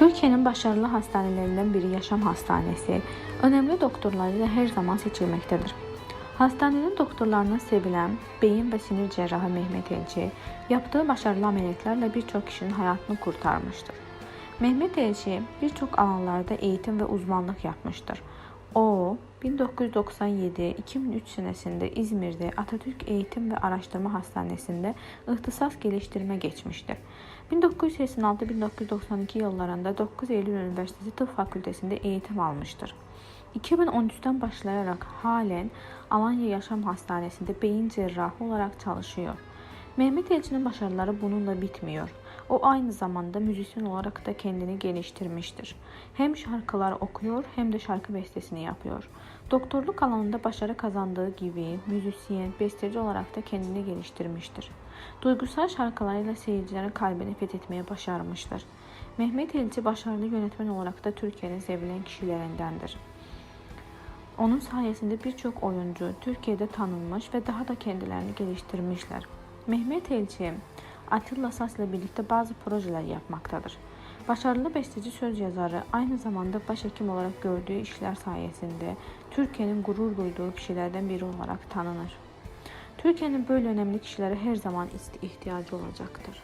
Türkiye'nin başarılı hastanelerinden biri Yaşam Hastanesi, önemli doktorlarıyla her zaman seçilmektedir. Hastanenin doktorlarına sevilen beyin ve sinir cerrahı Mehmet Elçi, yaptığı başarılı ameliyatlarla birçok kişinin hayatını kurtarmıştır. Mehmet Elçi birçok alanlarda eğitim ve uzmanlık yapmıştır. O 1997-2003 senesinde İzmir'de Atatürk Eğitim ve Araştırma Hastanesi'nde ihtisas geliştirme geçmiştir. 1986-1992 yıllarında 9 Eylül Üniversitesi Tıp Fakültesinde eğitim almıştır. 2013'ten başlayarak halen Alanya Yaşam Hastanesi'nde beyin cerrahı olarak çalışıyor. Mehmet Elçi'nin başarıları bununla bitmiyor. O aynı zamanda müzisyen olarak da kendini geliştirmiştir. Hem şarkılar okuyor hem de şarkı bestesini yapıyor. Doktorluk alanında başarı kazandığı gibi müzisyen, besteci olarak da kendini geliştirmiştir. Duygusal şarkılarıyla seyircilerin kalbini fethetmeye başarmıştır. Mehmet Elçi başarılı yönetmen olarak da Türkiye'nin sevilen kişilerindendir. Onun sayesinde birçok oyuncu Türkiye'de tanınmış ve daha da kendilerini geliştirmişler. Mehmet Elçi, Atilla Sas ile birlikte bazı projeler yapmaktadır. Başarılı besteci söz yazarı aynı zamanda başhekim olarak gördüğü işler sayesinde Türkiye'nin gurur duyduğu kişilerden biri olarak tanınır. Türkiye'nin böyle önemli kişilere her zaman ihtiyacı olacaktır.